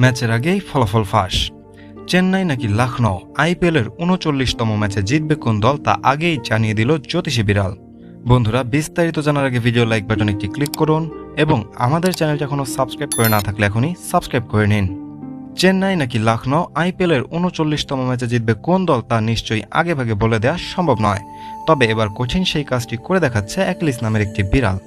ম্যাচের আগেই ফলাফল ফাঁস। চেন্নাই নাকি লখনৌ আইপিএলের উনচল্লিশতম ম্যাচে জিতবে কোন দল তা আগেই জানিয়ে দিল জ্যোতিষী বিড়াল। বন্ধুরা, বিস্তারিত জানার আগে ভিডিও লাইক বাটন একটি ক্লিক করুন এবং আমাদের চ্যানেলটি এখনও সাবস্ক্রাইব করে না থাকলে এখনই সাবস্ক্রাইব করে নিন। চেন্নাই নাকি লখনৌ আইপিএলের উনচল্লিশতম ম্যাচে জিতবে কোন দল তা নিশ্চয়ই আগেভাগে বলে দেওয়া সম্ভব নয়। তবে এবার কঠিন সেই কাজটি করে দেখাচ্ছে অ্যাকলিস নামের একটি বিড়াল।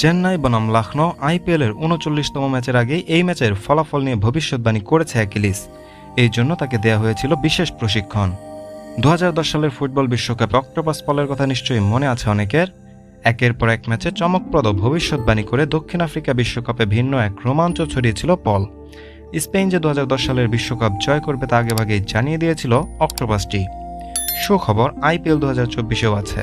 চেন্নাই বনাম লখনৌ আইপিএলের উনচল্লিশতম ম্যাচের আগেই এই ম্যাচের ফলাফল নিয়ে ভবিষ্যৎবাণী করেছে অ্যাকিলিস। এই জন্য তাকে দেয়া হয়েছিল বিশেষ প্রশিক্ষণ। দু হাজার দশ সালের ফুটবল বিশ্বকাপে অক্টোপাস পলের কথা নিশ্চয়ই মনে আছে অনেকের? একের পর এক ম্যাচে চমকপ্রদ ভবিষ্যৎবাণী করে দক্ষিণ আফ্রিকা বিশ্বকাপে ভিন্ন এক রোমাঞ্চ ছড়িয়েছিল পল। স্পেন যে দু হাজার দশ সালের বিশ্বকাপ জয় করবে তা আগেভাগেই জানিয়ে দিয়েছিল অক্টোপাসটি। সুখবর, আইপিএল দু হাজার চব্বিশেও আছে।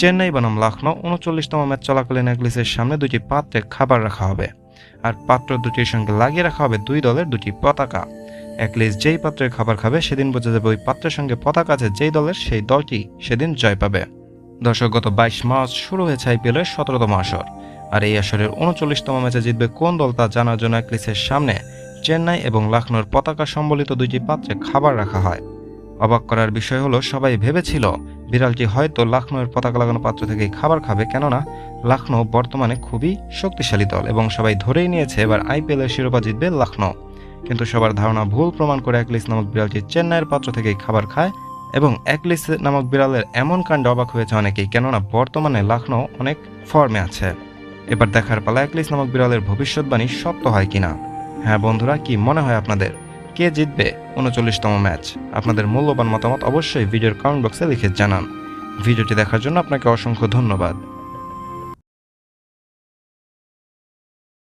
চেন্নাই বনাম লখনৌ উনচল্লিশতম ম্যাচ চলাকালীন অ্যাগলিসের সামনে দুটি পাত্রে খাবার রাখা হবে। আর পাত্র দুটির সঙ্গে লাগিয়ে রাখা হবে দুই দলের দুটি পতাকা। অ্যাকলিস যেই পাত্রের খাবার খাবে, সেদিন বোঝা যাবে ওই পাত্রের সঙ্গে পতাকা আছে, যেই দলের সেই দলটি সেদিন জয় পাবে। দর্শক, গত বাইশ মার্চ শুরু হয়েছে আইপিএলের সতেরোতম আসর। আর এই আসরের উনচল্লিশতম ম্যাচে জিতবে কোন দল তা জানার জন্য অ্যাকলিসের সামনে চেন্নাই এবং লখনৌর পতাকা সম্বলিত দুইটি পাত্রে খাবার রাখা হয়। অবাক করার বিষয় হলো, সবাই ভেবেছিল বিড়ালটি হয়তো লখনৌয়ের পতাকা লাগানো পাত্র থেকেই খাবার খাবে, কেননা লখনৌ বর্তমানে খুবই শক্তিশালী দল এবং সবাই ধরেই নিয়েছে এবার আইপিএলের শিরোপা জিতবে লখনৌ কিন্তু সবার ধারণা ভুল প্রমাণ করে একলিস নামক বিড়ালটি চেন্নাইয়ের পাত্র থেকেই খাবার খায় এবং একলিস নামক বিড়ালের এমন কাণ্ডে অবাক হয়েছে অনেকেই, কেননা বর্তমানে লখনৌ অনেক ফর্মে আছে। এবার দেখার পালা একলিস নামক বিড়ালের ভবিষ্যৎবাণী সত্য হয় কিনা? হ্যাঁ বন্ধুরা, কি মনে হয় আপনাদের? কে জিতবে উনচল্লিশতম ম্যাচ? আপনাদের মূল্যবান মতামত অবশ্যই ভিডিওর কমেন্ট বক্সে লিখে জানান। ভিডিওটি দেখার জন্য আপনাকে অসংখ্য ধন্যবাদ।